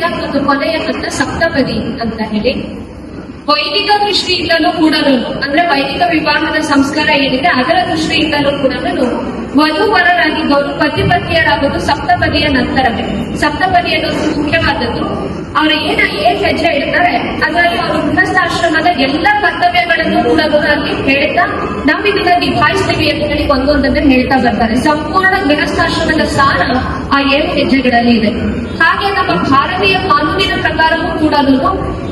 ಮತ್ತು ಕೊನೆಯ ಹಂತ ಸಪ್ತಪದಿ ಅಂತ ಹೇಳಿ. ವೈದಿಕ ದೃಷ್ಟಿಯಿಂದಲೂ ಕೂಡ ಅಂದ್ರೆ ವೈದಿಕ ವಿವಾಹದ ಸಂಸ್ಕಾರ ಏನಿದೆ ಅದರ ದೃಷ್ಟಿಯಿಂದಲೂ ಕೂಡ ವಧುವರರಾಗಿದ್ದವರು ಪತಿಪತಿಯರಾಗೋದು ಸಪ್ತಪದಿಯ ನಂತರವೇ. ಸಪ್ತಪದಿ ಅನ್ನೋದು ಮುಖ್ಯವಾದದ್ದು. ಅವರು ಏನ ಏನ್ ಹೆಜ್ಜೆ ಇಡ್ತಾರೆ, ಅದರಲ್ಲಿ ಅವರು ಗೃಹಸ್ಥಾಶ್ರಮದ ಎಲ್ಲ ಕರ್ತವ್ಯಗಳನ್ನು ಕೂಡ ಅಲ್ಲಿ ಹೇಳ್ತಾ, ನಾವಿದನ್ನ ನಿಭಾಯಿಸ್ತೀವಿ ಅಂತ ಹೇಳಿ ಒಂದೊಂದನ್ನ ಹೇಳ್ತಾ ಬರ್ತಾರೆ. ಸಂಪೂರ್ಣ ಗೃಹಸ್ಥಾಶ್ರಮದ ಸಾರ ಆ ಏಳು ಹೆಜ್ಜೆಗಳಲ್ಲಿ ಇದೆ. ಹಾಗೆ ನಮ್ಮ ಭಾರತೀಯ ಕಾನೂನಿನ ಪ್ರಕಾರವೂ ಕೂಡ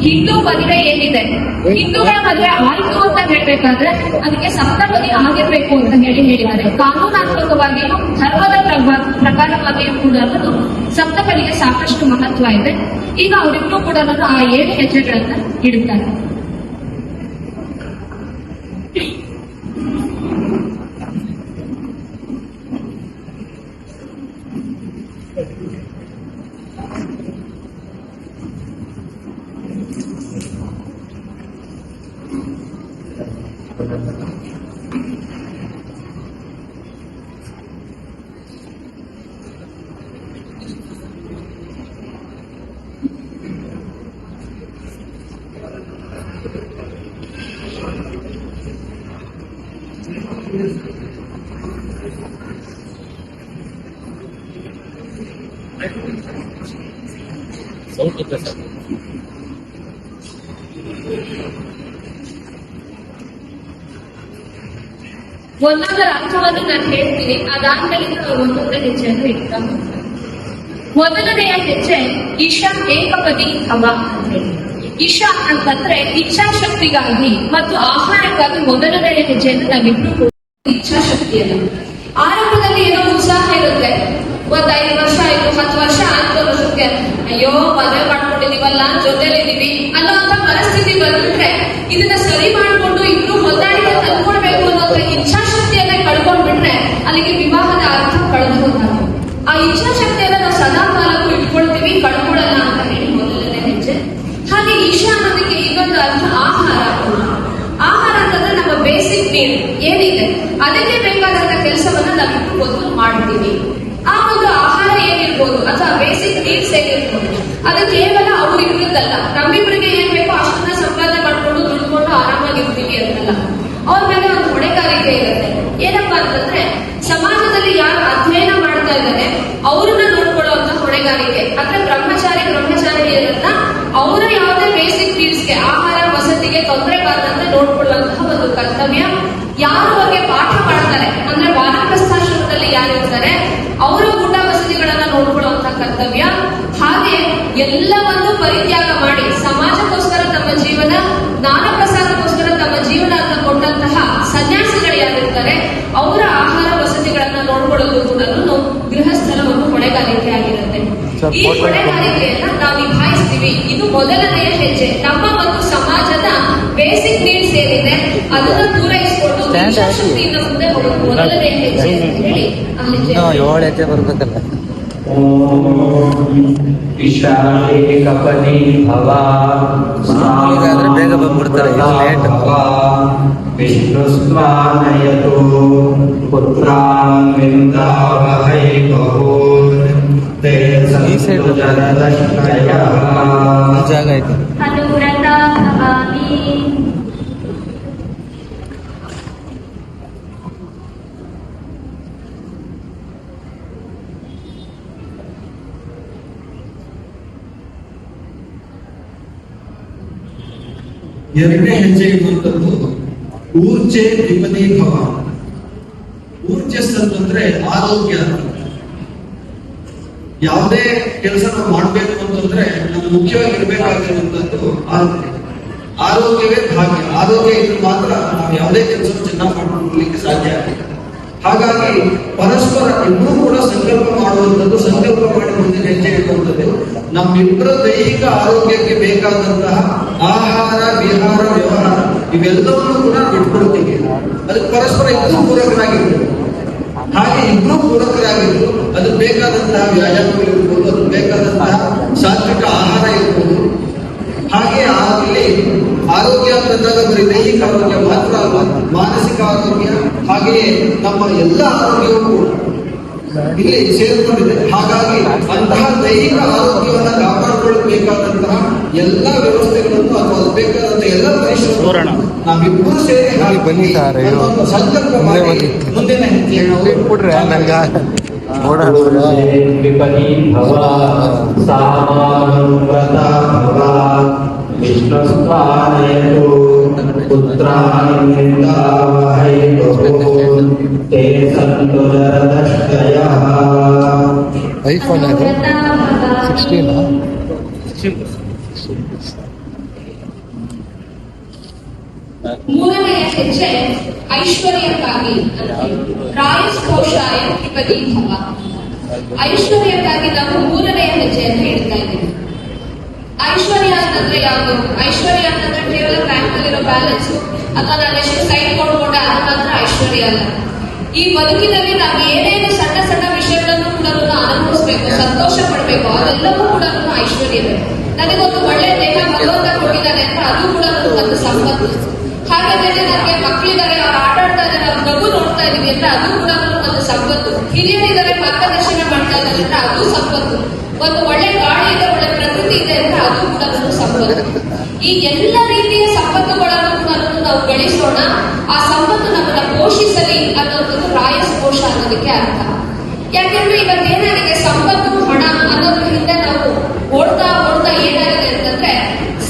ಹಿಂದೂ ಮದುವೆ ಏನಿದೆ, ಹಿಂದೂಗಳ ಮದುವೆ ಆಯಿತು ಅಂತ ಹೇಳ್ಬೇಕಾದ್ರೆ ಅದಕ್ಕೆ ಸಪ್ತಪದಿ ಆಗಿರ್ಬೇಕು ಅಂತ ಹೇಳಿ ಹೇಳಿದ್ದಾರೆ. ಕಾನೂನಾತ್ಮಕವಾಗಿಯೂ ಧರ್ಮದ ಪ್ರಕಾರವಾಗಿ ಕೂಡ ಸಪ್ತಪದಿಗೆ ಸಾಕಷ್ಟು ಮಹತ್ವ ಇದೆ. ಈಗ ಅವರಿಬ್ರು ಕೂಡ ಆ ಏಳು ಹೆಜ್ಜೆಗಳನ್ನ ಇಡುತ್ತಾರೆ. ಸೌಂಡ್ ಸರ್ ಒಂದೊಂದರ ಅರ್ಥವನ್ನು ನಾನು ಹೇಳ್ತೀನಿ ಅದಾದ್ಮೇಲೆ ನಾವು ಒಂದೊಂದೇ ಹೆಜ್ಜೆಯನ್ನು ಇಡ್ತಾ ಮೊದಲನೆಯ ಹೆಜ್ಜೆ, ಈಶಾ ಏಕಪದಿ ಹವ ಅಂತ ಇಶಾ ಅಂತಂದ್ರೆ ಇಚ್ಛಾಶಕ್ತಿಗಾಗಿ ಮತ್ತು ಆಹಾರಕ್ಕಾಗಿ ಮೊದಲನೆಯ ಹೆಜ್ಜೆಯನ್ನು ನಾವಿಬ್ರು ಇಚ್ಛಾಶಕ್ತಿಯನ್ನು. ಆರಂಭದಲ್ಲಿ ಏನೋ ಉತ್ಸಾಹ ಇರುತ್ತೆ. ಒಂದ್ ಐದು ವರ್ಷ ಆಯ್ತು, ಹತ್ತು ವರ್ಷ ಆಯ್ತು ಅನ್ನೋದಕ್ಕೆ ಅಯ್ಯೋ, ಮದುವೆ ಮಾಡ್ಕೊಂಡಿದೀವಲ್ಲ ಜೊತೆಲಿದೀವಿ ಅನ್ನೋಂತ ಪರಿಸ್ಥಿತಿ ಬಂದ್ಬಿಟ್ರೆ ಇದನ್ನ ಸರಿ ಮಾಡ್ಕೊಂಡು ಇಬ್ರು ಹೊಂದಾಣಿಕೆ ತಂದ್ಕೊಳ್ಬೇಕು ಅನ್ನೋ ಇಚ್ಛಾಶಕ್ತಿಯನ್ನ ಕಳ್ಕೊಂಡ್ಬಿಟ್ರೆ ಅಲ್ಲಿಗೆ ವಿವಾಹದ ಅರ್ಥ ಕಳೆದು ಆ ಇಚ್ಛಾಶಕ್ತಿಯನ್ನ ನಾವು ಸದಾ ಕಾಲಕ್ಕೂ ಇಟ್ಕೊಳ್ತೀವಿ ಕಳ್ಕೊಳ್ಳಲ್ಲ ಅಂತ ಹೇಳಿ ಮೊದಲನೇ ಹೆಜ್ಜೆ ಹಾಗೆ ಈಶಾ ಅನ್ನೋದಕ್ಕೆ ಇನ್ನೊಂದು ಅರ್ಥ ಆಹಾರ ಆಹಾರ ಅಂತಂದ್ರೆ ನಮ್ಮ ಬೇಸಿಕ್ ನೀಡ್ ಏನಿದೆ, ಅದಕ್ಕೆ ಬೇಕಾದಂತ ಕೆಲಸವನ್ನ ನಾವಿಬ್ರು ಮೊದಲು ಮಾಡ್ತೀವಿ. ಆ ಒಂದು ಆಹಾರ ಏನಿರ್ಬೋದು ಅಥವಾ ಬೇಸಿಕ್ ನೀಡ್ಸ್ ಏನಿರ್ಬೋದು, ಅದು ಕೇವಲ ಅವ್ರಿಬ್ರದ್ದಲ್ಲ ನಮ್ಮಿಬ್ರಿಗೆ ಏನ್ ಬೇಕೋ ಅಷ್ಟನ್ನ ಸಂಪಾದನೆ ಮಾಡ್ಕೊಂಡು ದುಡ್ಕೊಂಡು ಆರಾಮಾಗಿರ್ತೀವಿ ಅಂತಲ್ಲ ಅವ್ರ ಮೇಲೆ ಒಂದು ಹೊಣೆಗಾರಿಕೆ ಇರುತ್ತೆ. ಏನಪ್ಪಾ ಅಂತಂದ್ರೆ, ಸಮಾಜದಲ್ಲಿ ಯಾರು ಅಧ್ಯಯನ ಮಾಡ್ತಾ ಇದ್ದಾರೆ, ಅವ್ರನ್ನ ನೋಡ್ಕೊಳ್ಳುವಂತ ಹೊಣೆಗಾರಿಕೆ. ಅಂದ್ರೆ ಬ್ರಹ್ಮಚಾರಿ, ಬ್ರಹ್ಮಚಾರಿಯರನ್ನ ಅವರ ಆಹಾರ ತೊಂದರೆ ಬಾರದಂತೆ ನೋಡ್ಕೊಳ್ಳುವಂತಹ ಒಂದು ಕರ್ತವ್ಯ. ಯಾರು ಬಗ್ಗೆ ಪಾಠ ಮಾಡ್ತಾರೆ, ಅಂದ್ರೆ ವಾನಪ್ರಸ್ಥಾಶ್ರಮದಲ್ಲಿ ಯಾರು ಇರ್ತಾರೆ, ಅವರ ಊಟ ವಸತಿಗಳನ್ನ ನೋಡ್ಕೊಳ್ಳುವಂತಹ ಕರ್ತವ್ಯ. ಹಾಗೆ ಎಲ್ಲವನ್ನು ಪರಿತ್ಯಾಗ ಮಾಡಿ ಸಮಾಜಕ್ಕೋಸ್ಕರ ತಮ್ಮ ಜೀವನ ಜ್ಞಾನ ಪ್ರಸಾದಕ್ಕೋಸ್ಕರ ತಮ್ಮ ಜೀವನ ಅಂತ ಕೊಟ್ಟಂತಹ ಸನ್ಯಾಸಿಗಳು ಯಾರಿರ್ತಾರೆ, ಅವರ ಆಹಾರ ವಸತಿಗಳನ್ನ ನೋಡ್ಕೊಳ್ಳೋದು ಕೂಡ ಗೃಹಸ್ಥರ ಒಂದು ಹೊಣೆಗಾರಿಕೆ ಆಗಿರುತ್ತೆ ಈ ಹೊಣೆಗಾರಿಕೆಯನ್ನ ನಾವು ನಿಭಾಯಿಸ್ತೀವಿ. ಇದು ಮೊದಲನೆಯ ಹೆಜ್ಜೆ. ನಮ್ಮ ಒಂದು ಸಮಾಜದ ಬೇಸಿಕ್ ನೀಡ್ಸ್ ಏನಿದೆ ಅದನ್ನ ಪೂರೈಸಿಕೊಂಡು ಮುಂದೆ ಹೋಗೋದು ಮೊದಲನೆಯ ಹೆಜ್ಜೆ. ಅಂತ ಹೇಳಿ. ಆ ಹೆಜ್ಜೆ. ಬರ್ಬೇಕಲ್ಲ. ಬೇಗ ಬಂದ್ಬಿಡ್ತಾರೆ, ಇದು late. ವಿಷ್ಣುಸ್ವಾನಯತು ಪುತ್ರಾನ್ ವಿಂದಾವಹೈ ಬಹೂನ್ ತೇ ಈ side ಸಂತು ಜನದಶ್ರಯ ಈ ಜಾಗ ಐತೆ ಅನುವ್ರತ ಭವಾಮಿ ಎರಡನೇ ಹೆಜ್ಜೆ ಇರುವಂತದ್ದು ಊರ್ಜೆ ವಿಪದಿ ಭವ ಊರ್ಜಸ್ ಅಂತಂದ್ರೆ ಆರೋಗ್ಯ ಯಾವುದೇ ಕೆಲಸ ನಾವು ಮಾಡಬೇಕು ಅಂತಂದ್ರೆ ನಾವು ಮುಖ್ಯವಾಗಿ ಇರಬೇಕಾಗಿರುವಂತದ್ದು ಆರೋಗ್ಯ. ಆರೋಗ್ಯವೇ ಭಾಗ್ಯ. ಆರೋಗ್ಯ ಇದ್ರೆ ಮಾತ್ರ ನಾವು ಯಾವುದೇ ಕೆಲಸ ಚೆನ್ನಾಗಿ ಮಾಡ್ಕೊಳ್ಳಿಕ್ಕೆ ಸಾಧ್ಯ ಆಗಿದೆ ಹಾಗಾಗಿ ಪರಸ್ಪರ ಇಬ್ಬರು ಕೂಡ ಸಂಕಲ್ಪ ಮಾಡುವಂಥದ್ದು ಸಂಕಲ್ಪ ಮಾಡಿ ಮುಂದೆ ಹೆಜ್ಜೆ ಇಡುವಂಥದ್ದು ನಮ್ಮಿಬ್ಬರ ದೈಹಿಕ ಆರೋಗ್ಯಕ್ಕೆ ಬೇಕಾದಂತಹ ಆಹಾರ, ವಿಹಾರ, ವ್ಯವಹಾರ, ಇವೆಲ್ಲವನ್ನು ಕೂಡ ಇಟ್ಕೊಳ್ತೀವಿ. ಅದಕ್ಕೆ ಪರಸ್ಪರ ಇಬ್ಬರು ಪೂರಕರಾಗಿರ್ಬೇಕು. ಹಾಗೆ ಇಬ್ರು ಪೂರಕರಾಗಿದ್ದು ಅದು ಬೇಕಾದಂತಹ ವ್ಯಾಯಾಮಗಳಿರ್ಬೋದು ಅದು ಬೇಕಾದಂತಹ ಸಾತ್ವಿಕ ಆಹಾರ ಇರ್ಬೋದು. ಹಾಗೆ ಆಗಲಿ ಆರೋಗ್ಯ ಅಂತಂದಾಗ ಬರೀ ದೈಹಿಕ ಆರೋಗ್ಯ ಮಾತ್ರ ಅಲ್ಲ ಮಾನಸಿಕ ಆರೋಗ್ಯ ಹಾಗೆಯೇ ನಮ್ಮ ಎಲ್ಲ ಆರೋಗ್ಯವೂ ಇಲ್ಲಿ ಸೇರಿಕೊಂಡಿದೆ. ಹಾಗಾಗಿ ಅಂತಹ ದೈಹಿಕ ಆರೋಗ್ಯವನ್ನು ಕಾಪಾಡಿಕೊಳ್ಳುವ ಬೇಕಾದಂತಹ ಎಲ್ಲ ವ್ಯವಸ್ಥೆಗಳನ್ನು ಅಥವಾ ಅದಕ್ಕೆ ಬೇಕಾದಂತಹ ಎಲ್ಲ ನೋಡೋಣ. ಪರಿಶ್ರಮ ನಾವಿಬ್ಬರು ಸೇರಿ ಇಲ್ಲಿ ಬನ್ನಿ ಸರ್, ಅಯ್ಯೋ. ಅನ್ನೋ ಒಂದು ಸಂಕಲ್ಪ ಮುಂದೆ ಮಾಡಿ ಬನ್ನಿ. ಮುಂದಿನ ಹೆಜ್ಜೆ ಬಿಟ್ಬಿಡ್ರಿ ನಂಗ ನೋಡ ವಿಪದಿ ಭವ ಸಾಮಾನುವ್ರತ ಭವ ವಿಷ್ಣುಸ್ವಾನಯತು ಪುತ್ರಾನ್ನಿಂದಾವಹೈ ಬಹೂನ್ ತೇ ಸಂತು ಜರದಷ್ಟಯಃ ಐಫೋನ್ ಅದು ಸಿಕ್ಸ್ಟೀನ್ ಮೂರನೆಯ ಹೆಜ್ಜೆ ಐಶ್ವರ್ಯಕ್ಕಾಗಿ ರಾಯಸ್ಕೋಶಾಯ ತ್ರಿಪದಿ ಭವ. ಐಶ್ವರ್ಯಕ್ಕಾಗಿ ನಾವು ಮೂರನೆಯ ಹೆಜ್ಜೆಯನ್ನು ಹೇಳ್ತಾ ಇದ್ದೀವಿ. ಐಶ್ವರ್ಯ ಅಂತಂದ್ರೆ ಯಾವುದು? ಐಶ್ವರ್ಯ ಅಂತಂದ್ರೆ ಕೇವಲ ಬ್ಯಾಂಕ್ ಅಲ್ಲಿರೋ ಬ್ಯಾಲೆನ್ಸ್ ಅಥವಾ ನಾನು ಎಷ್ಟು ಸೈಡ್ ಕೊಡ್ಕೊಂಡೆ ಅದು ಮಾತ್ರ ಐಶ್ವರ್ಯ ಅಲ್ಲ. ಈ ಬದುಕಿನಲ್ಲಿ ನಾವು ಏನೇನು ಸಣ್ಣ ಸಣ್ಣ ವಿಷಯಗಳನ್ನು ಕೂಡ ಅನುಭವಿಸ್ಬೇಕು, ಸಂತೋಷ ಪಡ್ಬೇಕು, ಅದೆಲ್ಲವೂ ಕೂಡ ಐಶ್ವರ್ಯವೇ ನನಗೊಂದು ಒಳ್ಳೆ ದೇಹ ಭಗವಂತ ಕೊಟ್ಟಿದ್ದಾನೆ ಅಂತ ಅದು ಕೂಡ ಒಂದು ಸಂಪತ್ತು. ಹಾಗಾದ್ರೆ ನನಗೆ ಮಕ್ಕಳಿದ್ದಾರೆ, ಅವ್ರು ಆಟ ಆಡ್ತಾ ಇದ್ದಾರೆ ಅವ್ರ ಮಗು ನೋಡ್ತಾ ಇದೀವಿ ಅಂದ್ರೆ ಅದು ಕೂಡ ಒಂದು ಸಂಪತ್ತು. ಹಿರಿಯರಿದ್ದಾರೆ, ಮಾರ್ಗದರ್ಶನ ಮಾಡ್ತಾ ಇದ್ದಾರೆ ಅಂದ್ರೆ ಅದು ಸಂಪತ್ತು. ಒಂದು ಒಳ್ಳೆ ಗಾಳಿ ಇದೆ, ಒಳ್ಳೆ ಪ್ರಕೃತಿ ಇದೆ ಅಂದ್ರೆ ಅದು ಕೂಡ ಒಂದು ಸಂಪತ್ತು. ಈ ಎಲ್ಲ ರೀತಿಯ ಸಂಪತ್ತುಗಳನ್ನು ನಾವು ಗಳಿಸೋಣ ಆ ಸಂಪತ್ತು ನಮ್ಮನ್ನ ಪೋಷಿಸಲಿ ಅನ್ನೋದೊಂದು ಕೋಶ ಅನ್ನೋದಕ್ಕೆ ಅರ್ಥ. ಯಾಕೆಂದ್ರೆ ಇವಾಗ ಏನಾಗಿದೆ? ಸಂಪತ್ತು ಹಣ ಅನ್ನೋದ್ರಿಂದ ನಾವು ಓಡ್ತಾ ಓಡ್ತಾ ಏನಾಗಿದೆ ಅಂತಂದ್ರೆ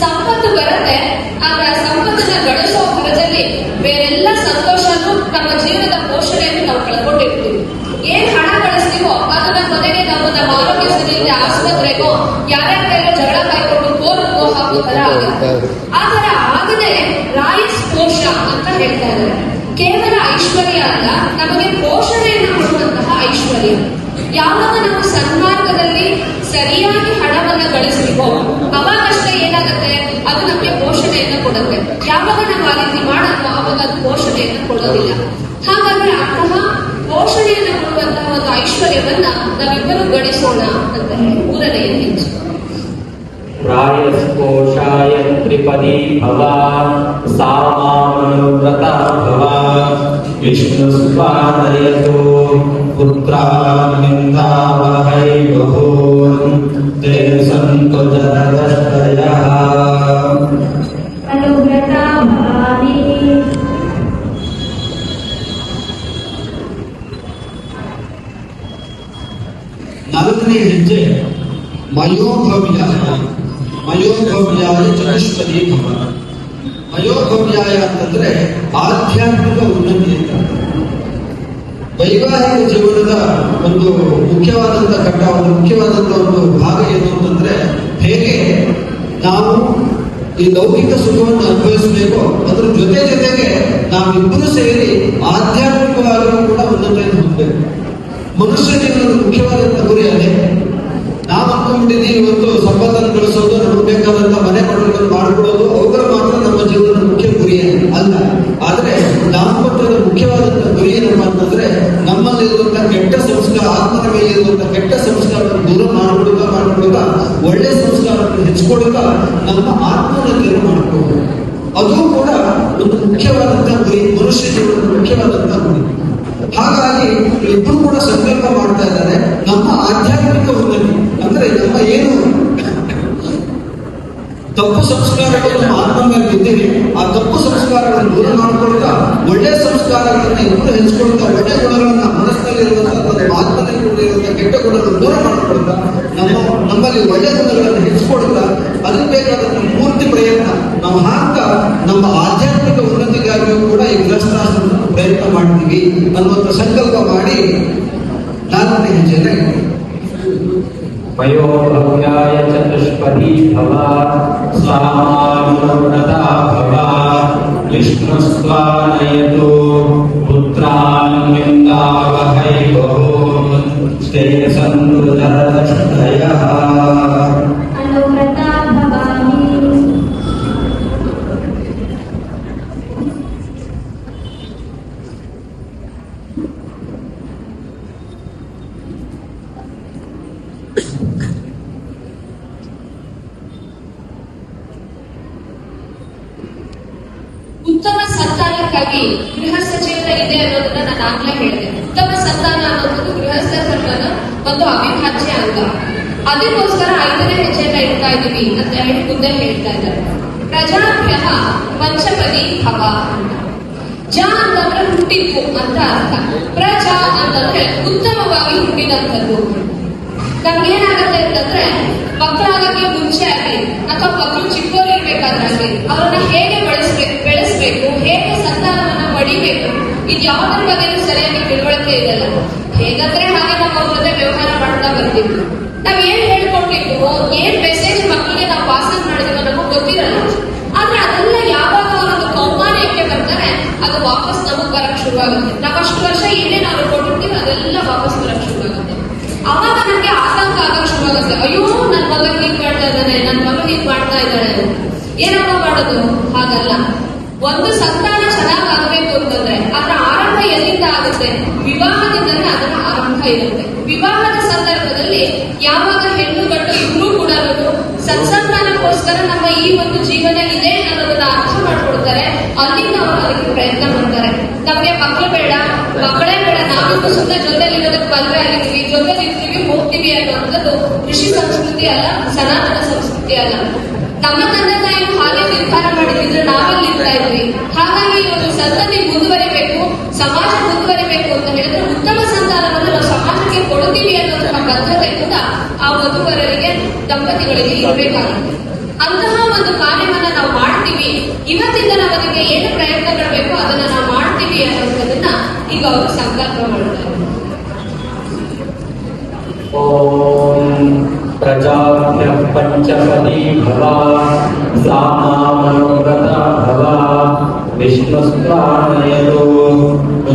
ಸಂಪತ್ತು ಬರುತ್ತೆ ಆದ್ರೆ ಆ ಸಂಪತ್ತನ್ನ ಗಳಿಸೋ ಹೊರದಲ್ಲಿ ಬೇರೆಲ್ಲ ಸಂತೋಷನೂ ನಮ್ಮ ಜೀವನದ ಪೋಷಣೆಯನ್ನು ನಾವು ಕಳ್ಕೊಂಡಿರ್ತೀವಿ. ಏನ್ ಹಣ ಗಳಿಸ್ತೀವೋ ಅದನ್ನ ಕೊನೆಗೆ ನಾವು ನಮ್ಮ ಆರೋಗ್ಯ ಸರಿ ಇಲ್ಲದೆ ಆಸ್ಪತ್ರೆಗೋ ಯಾರ್ಯಾರ ಜಗಳ ಕಾಯ್ಕೊಂಡು ಕೋರ್ಟ್ಗೋ ಹಾಕೋ ತರ ಆಗುತ್ತೆ ಆ ತರ ಆಗದೆ ರಾಯಿಸ್ ಪೋಷ ಅಂತ ಹೇಳ್ತಾ ಇದ್ದಾರೆ. ಕೇವಲ ಐಶ್ವರ್ಯ ಅಲ್ಲ ನಮಗೆ ಪೋಷಣೆಯನ್ನು ಕೊಡುವಂತಹ ಐಶ್ವರ್ಯ ಯಾವಾಗ ನಾವು ಸನ್ಮಾರ್ಗದಲ್ಲಿ ಸರಿಯಾಗಿ ಹಣವನ್ನು ಗಳಿಸ್ತೀವೋ ಅವಾಗಷ್ಟೇ ಏನಾಗುತ್ತೆ? ಅದು ನಮಗೆ ಪೋಷಣೆಯನ್ನು ಕೊಡುತ್ತೆ. ಯಾವಾಗ ನಾವು ಆ ರೀತಿ ಮಾಡಲ್ವೋ ಅವಾಗ ಅದು ಪೋಷಣೆಯನ್ನು ಕೊಡೋದಿಲ್ಲ. ಹಾಗಾದ್ರೆ ಅಂತಹ ಪೋಷಣೆಯನ್ನು ಕೊಡುವಂತಹ ಒಂದು ಐಶ್ವರ್ಯವನ್ನ ನಾವಿಬ್ಬರು ಗಳಿಸೋಣ ಅಂತ ಮೂರನೆಯ ಹೆಜ್ಜೆ ಪ್ರಾಯಸ್ಕೋಶಾಯ ತ್ರಿಪದಿ ಭವ ಸಾಮಾನುವ್ರತ ಭವ. पुत्रान् निन्दामहै ते सन्तु ಒಂದು ಮುಖ್ಯವಾದಂತ ಘಟ್ಟ, ಒಂದು ಮುಖ್ಯವಾದಂತ ಒಂದು ಭಾಗ ಏನು ಅಂತಂದ್ರೆ ಹೇಗೆ ನಾವು ಈ ಲೌಕಿಕ ಸುಖವನ್ನು ಅನುಭವಿಸಬೇಕು, ಅದರ ಜೊತೆ ಜೊತೆಗೆ ನಾವಿಬ್ಬರು ಸೇರಿ ಆಧ್ಯಾತ್ಮಿಕವಾಗಿಯೂ ಕೂಡ ಉನ್ನತೆಯನ್ನು ಹೊಂದಬೇಕು. ಮನುಷ್ಯ ಜೀವನದ ಮುಖ್ಯವಾದಂತ ಗುರಿ ಅದೇ ನಾವು ಅನ್ಕೊಂಡ್ಬಿಟ್ಟಿದ್ದೀವಿ ಇವತ್ತು ಸಂಪತ್ತನ್ನು ಗಳಿಸೋದು ನಮಗೆ ಬೇಕಾದಂತ ಮನೆ ಕೊಡೋದನ್ನು ಮಾಡಿಕೊಡೋದು, ಅವುಗಳು ಮಾತ್ರ ನಮ್ಮ ಜೀವನದ ಮುಖ್ಯ ಗುರಿ ಅಲ್ಲ. ಆದರೆ ದಾಂಪತ್ಯದ ಮುಖ್ಯವಾದಂತ ಗುರಿ ಏನಪ್ಪ ಅಂತಂದ್ರೆ ನಮ್ಮಲ್ಲಿರುವಂತ ಕೆಟ್ಟ ಸಂಸ್ಕಾರ, ಆತ್ಮದ ಮೇಲೆ ಇರುವಂತ ಕೆಟ್ಟ ಸಂಸ್ಕಾರವನ್ನು ದೂರ ಮಾಡ್ಕೊಡುತ್ತಾ ಮಾಡ್ಕೊಡುತ್ತಾ ಒಳ್ಳೆ ಸಂಸ್ಕಾರವನ್ನು ಹೆಚ್ಚಿಕೊಡುತ್ತಾ ನಮ್ಮ ಆತ್ಮೋನ್ನತಿಯನ್ನು ಮಾಡ್ಕೋಬಹುದು ಅದು ಕೂಡ ಒಂದು ಮುಖ್ಯವಾದಂತಹ ಗುರಿ, ಮನುಷ್ಯ ಜೀವನದ ಮುಖ್ಯವಾದಂತಹ ಗುರಿ. ಹಾಗಾಗಿ ಇಬ್ಬರು ಕೂಡ ಸಂಕಲ್ಪ ಮಾಡ್ತಾ ಇದ್ದಾರೆ. ನಮ್ಮ ಆಧ್ಯಾತ್ಮಿಕ ಉನ್ನತಿ, ಅಂದ್ರೆ ನಮ್ಮ ಏನು ತಪ್ಪು ಸಂಸ್ಕಾರಗಳನ್ನು ನಮ್ಮ ಆತ್ಮ ಆ ತಪ್ಪು ಸಂಸ್ಕಾರಗಳನ್ನು ದೂರ ಮಾಡ್ಕೊಳ್ತಾ, ಒಳ್ಳೆ ಸಂಸ್ಕಾರಗಳನ್ನ ಇಬ್ಬರು ಹೆಚ್ಕೊಳ್ತಾ, ಒಳ್ಳೆ ಗುಣಗಳನ್ನ ಮನಸ್ಸಿನಲ್ಲಿ ಇರುವಂತಹ ಆತ್ಮದಲ್ಲಿ ಕೆಟ್ಟ ಗುಣಗಳನ್ನು ದೂರ ಮಾಡ್ಕೊಳ್ತಾ, ನಮ್ಮ ನಮ್ಮಲ್ಲಿ ಒಳ್ಳೆ ಗುಣಗಳನ್ನು ಹೆಚ್ಚಿಕೊಳ್ತಾ ಅದಕ್ಕೆ ಬೇಕಾದ ಪೂರ್ತಿ ಪ್ರಯತ್ನ ನಾವು ಹಾಕ್ತಾ ನಮ್ಮ ಆಧ್ಯಾತ್ಮಿಕ ಉನ್ನತಿಗಾಗಿಯೂ ಕೂಡ ಈ ಗೃಹಸ್ಥಾಶ್ರಮದ ಪ್ರಯತ್ನ ಮಾಡ್ತೀವಿ ಅನ್ನುವಂಥ ಸಂಕಲ್ಪ ಮಾಡಿ ನಾಲ್ಕನೇ ಹೆಜ್ಜೆಯನ್ನು वयो भव्याय भवा भव भवा भव विष्णुस्वानयतो पुत्रान् विन्दावहै बहोन् स्ते सन्तुतरष्टयः ಸಂತಾನಕ್ಕಾಗಿ ಗೃಹಸ್ಥ ಜೀವನ ಇದೆ ಅನ್ನೋದನ್ನ ನಾನು ಆಗ್ಲೇ ಹೇಳಿದೆ. ಉತ್ತಮ ಸಂತಾನ ಅನ್ನೋದು ಗೃಹಸ್ಥ ಧರ್ಮದ ಒಂದು ಅವಿಭಾಜ್ಯ ಅಂಗ. ಅದಕ್ಕೋಸ್ಕರ ಐದನೇ ಹೆಜ್ಜೆಯನ್ನ ಇಡ್ತಾ ಇದ್ದೀವಿ ಅಂತ ಹೇಳಿ ಮುಂದೆ ಹೇಳ್ತಾ ಇದ್ದಾರೆ. ಪ್ರಜಾಭ್ಯ ಪಂಚಪದಿ ಅಂತ ಜ ಅಂತಂದ್ರೆ ಹುಟ್ಟಿದ್ದು ಅಂತ ಅರ್ಥ. ಪ್ರಜಾ ಅಂತಂದ್ರೆ ಉತ್ತಮವಾಗಿ ಹುಟ್ಟಿದಂಥದ್ದು. ನಮ್ಗೇನಾಗತ್ತೆ ಅಂತಂದ್ರೆ ಮಕ್ಕಳಾಗಕ್ಕೆ ಮುಂಚೆ ಆಗಲಿ, ಅಥವಾ ಮಕ್ಕಳು ಚಿಕ್ಕವರು ಇರ್ಬೇಕಾದ್ರಾಗ್ಲಿ ಅವ್ರನ್ನ ಹೇಗೆ ಬೆಳೆಸ್ಬೇಕು ಬೆಳೆಸ್ಬೇಕು, ಹೇಗೆ ಪಡಿಬೇಕು. ಇದು ಯಾವುದ್ರ ಬಗ್ಗೆನೂ ಸರಿಯಾಗಿ ತಿಳುವಳಿಕೆ ಇರಲ್ಲ. ಹೇಗಂದ್ರೆ ಹಾಗೆ ನಮ್ಮ ಅವ್ರ ಜೊತೆ ವ್ಯವಹಾರ ಮಾಡ್ತಾ ಬರ್ತೀವಿ ನಾವ್ ಏನ್ ಹೇಳ್ಕೊಟ್ಟಿದ್ವು, ಏನ್ ಮೆಸೇಜ್ ಮಕ್ಕಳಿಗೆ ನಾವು ಪಾಸ್ ಮಾಡಿದ್ವಿ ನಮಗ್ ಗೊತ್ತಿರಲ್ಲ. ಆದ್ರೆ ಅದೆಲ್ಲ ಯಾವಾಗ ಒಂದು ಕೌಮಾರ್ಯಕ್ಕೆ ಬರ್ತಾರೆ ಅದು ವಾಪಸ್ ನಮಗ್ ಬರಕ್ ಶುರುವಾಗುತ್ತೆ. ನಾವ್ ಅಷ್ಟು ವರ್ಷ ಏನೇನ್ ನಾವು ಕೊಟ್ಟಿರ್ತೀವಿ ಅದೆಲ್ಲ ವಾಪಸ್ ಬರಕ್ ಶುರುವಾಗುತ್ತೆ. ಅವಾಗ ನನಗೆ ಆತಂಕ ಆಗಕ್ ಶುರುವಾಗುತ್ತೆ. ಅಯ್ಯೋ, ನನ್ ಮಗ ಹೀಗ್ ಮಾಡ್ತಾ ಇದ್ದಾನೆ, ನನ್ ಮಗ ಹೀಗ್ ಮಾಡ್ತಾ ಇದ್ದಾನೆ ಏನಪ್ಪ ಮಾಡೋದು? ಹಾಗಲ್ಲ. ಒಂದು ಸಂತಾನ ಚೆನ್ನಾಗಾಗಬೇಕು ಅಂತಂದ್ರೆ ಅದರ ಆರಂಭ ಎಲ್ಲಿಂದ ಆಗುತ್ತೆ? ವಿವಾಹದಿಂದಲೇ ಅದರ ಆರಂಭ ಇರುತ್ತೆ. ವಿವಾಹದ ಸಂದರ್ಭದಲ್ಲಿ ಯಾವಾಗ ಹೆಣ್ಣು ಗಂಡು ಇಬ್ರು ಕೂಡ ಸತ್ಸಂತಾನಕ್ಕೋಸ್ಕರ ನಮ್ಮ ಈ ಒಂದು ಜೀವನ ಇದೆ ಅನ್ನೋದನ್ನ ಅರ್ಥ ಮಾಡ್ಕೊಡ್ತಾರೆ ಅಲ್ಲಿಂದ ಅವರು ಅದಕ್ಕೆ ಪ್ರಯತ್ನ ಮಾಡ್ತಾರೆ. ನಮ್ಗೆ ಮಕ್ಕಳು ಬೇಡ, ಮಕ್ಕಳೇ ಬೇಡ ನಾವಿಬ್ಬರು ಸುಮ್ಮನೆ ಜೊತೆಲಿ ಇರೋದಕ್ಕೆ ಬಂದ್ರೆ ಆಗಿದ್ದೀವಿ ಜೊತೆಲಿ ಇರ್ತೀವಿ ಹೋಗ್ತೀವಿ ಅನ್ನುವಂಥದ್ದು ಕೃಷಿ ಸಂಸ್ಕೃತಿ ಅಲ್ಲ, ಸನಾತನ ಸಂಸ್ಕೃತಿ ಅಲ್ಲ. ನಮ್ಮ ತಂದೆ ತಾಯಿಗಳು ಹಾಗೆ ನಿರ್ಧಾರ ಮಾಡಿದ್ರೆ ನಾವೆಲ್ಲಿ ಇರ್ತಾ ಇದ್ವಿ. ಹಾಗಾಗಿ ಇವತ್ತು ಸಂತತಿ ಮುಂದುವರಿಬೇಕು, ಸಮಾಜ ಮುಂದುವರಿಬೇಕು ಅಂತ ಹೇಳಿದ್ರೆ ಉತ್ತಮ ಸಂತಾನವನ್ನು ನಾವು ಸಮಾಜಕ್ಕೆ ಕೊಡ್ತೀವಿ ಅನ್ನೋದ್ರ ಭದ್ರತೆ ಕೂಡ ಆ ವಧುವರರಿಗೆ, ದಂಪತಿಗಳಿಗೆ ಇರಬೇಕಾಗುತ್ತೆ. ಅಂತಹ ಒಂದು ಕಾರ್ಯವನ್ನ ನಾವು ಮಾಡ್ತೀವಿ. ಇವತ್ತಿಂದ ನಾವು ಅದಕ್ಕೆ ಏನು ಪ್ರಯತ್ನಗಳು ಬೇಕೋ ಅದನ್ನ ನಾವು ಮಾಡ್ತೀವಿ ಅನ್ನೋದನ್ನ ಈಗ ಅವರು ಸಂಕಲ್ಪ ಮಾಡ್ತಾರೆ. प्रजाभ्यः पञ्चपदी भवा सा मामनुगता भवा विष्णुस्वाणयतो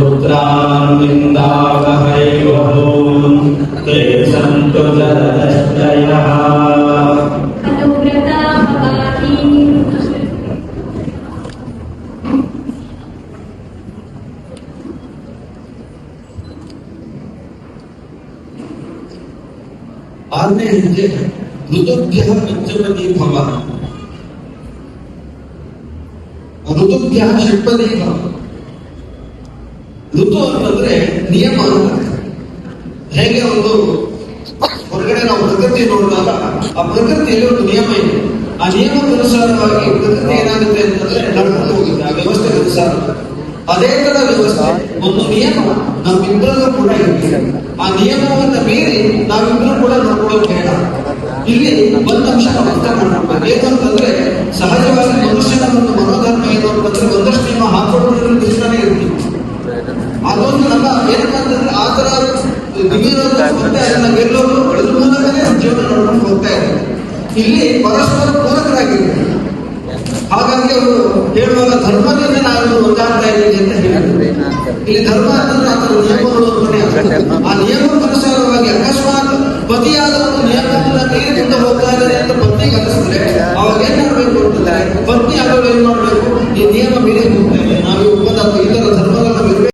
रुद्रान्विन्दावहैवहो ते सन्तु जलदश्चयः ಆರನೇ ಹೆಜ್ಜೆ ಋತುಭ್ಯ ಪಂಚಪದಿ ಭವ ಋತುಭ್ಯ ಷಟ್ಪದಿ ಭವ ಋತು ಅಂತಂದ್ರೆ ನಿಯಮ ಅಂತ ಹೇಗೆ ಒಂದು ಹೊರಗಡೆ ನಾವು ಪ್ರಕೃತಿ ನೋಡಿದಾಗ ಆ ಪ್ರಕೃತಿಯಲ್ಲಿ ಒಂದು ನಿಯಮ ಇದೆ ಆ ನಿಯಮದ ಅನುಸಾರವಾಗಿ ಪ್ರಕೃತಿ ಏನಾಗುತ್ತೆ ಅಂತಂದ್ರೆ ನಡ್ಕೊಂಡು ಹೋಗುತ್ತೆ ಆ ವ್ಯವಸ್ಥೆ ಅನುಸಾರ ಅದೇ ತರ ವ್ಯವಸ್ಥೆ ಒಂದು ನಿಯಮ ನಮ್ಮಿಬ್ಬರಲ್ಲೂ ಕೂಡ ಇರುತ್ತೆ ಆ ನಿಯಮವನ್ನು ಮೀರಿ ನಾವಿಬ್ಬರು ಕೂಡ ನೋಡ್ಕೊಳ್ಳೋದು ಬೇಡ. ಇಲ್ಲಿ ಒಂದು ಅಂಶ ಅರ್ಥ ಮಾಡ್ಕೊಳ್ಬೇಕು. ಏನಂತಂದ್ರೆ ಸಹಜವಾಗಿ ಮನುಷ್ಯನ ಒಂದು ಮನೋಧರ್ಮ ಏನು ಅಂತಂದ್ರೆ ಒಂದಷ್ಟು ನಿಮ್ಮ ಹಾಕೊಂಡು ಕೃಷ್ಣನೇ ಇರ್ತೀವಿ ಅದೊಂದು ನಮ್ಮ ಏನಪ್ಪ ಅಂತಂದ್ರೆ ಆ ತರ ದಿವ್ಯವಾದ ಮತ್ತೆ ಅದ್ರ ಮೂಲಕನೇ ಜೀವನ ನೋಡ್ಕೊಂಡು ಹೋಗ್ತಾ ಇದ್ದಾರೆ. ಇಲ್ಲಿ ಪರಸ್ಪರ ಪೂರಕರಾಗಿದ್ದಾರೆ. ಹಾಗಾಗಿ ಅವರು ಹೇಳುವಾಗ ಧರ್ಮದಿಂದ ನಾನು ಒದ್ದಾಡ್ತಾ ಇದ್ದೀನಿ ಅಂತ ಹೇಳಿದ್ರು ಇಲ್ಲಿ ಧರ್ಮ ಅಂತಂದ್ರೆ ಆತರ ನಿಯಮಗಳು ಅಂತಾನೆ ಆ ನಿಯಮ ಪ್ರಸಾರವಾಗಿ ಅಕಸ್ಮಾತ್ ಪತಿಯಾದವರು ನಿಯಮದಿಂದ ಮೀರಿಕೊಂಡು ಹೋಗ್ತಾ ಇದ್ದಾರೆ ಅಂತ ಪತ್ನಿಗೆ ಅನಿಸಿದ್ರೆ ಅವಾಗ ಏನ್ ಮಾಡ್ಬೇಕು ಅಂತಂದ್ರೆ ಪತ್ನಿ ಅವರು ಏನ್ ಮಾಡ್ಬೇಕು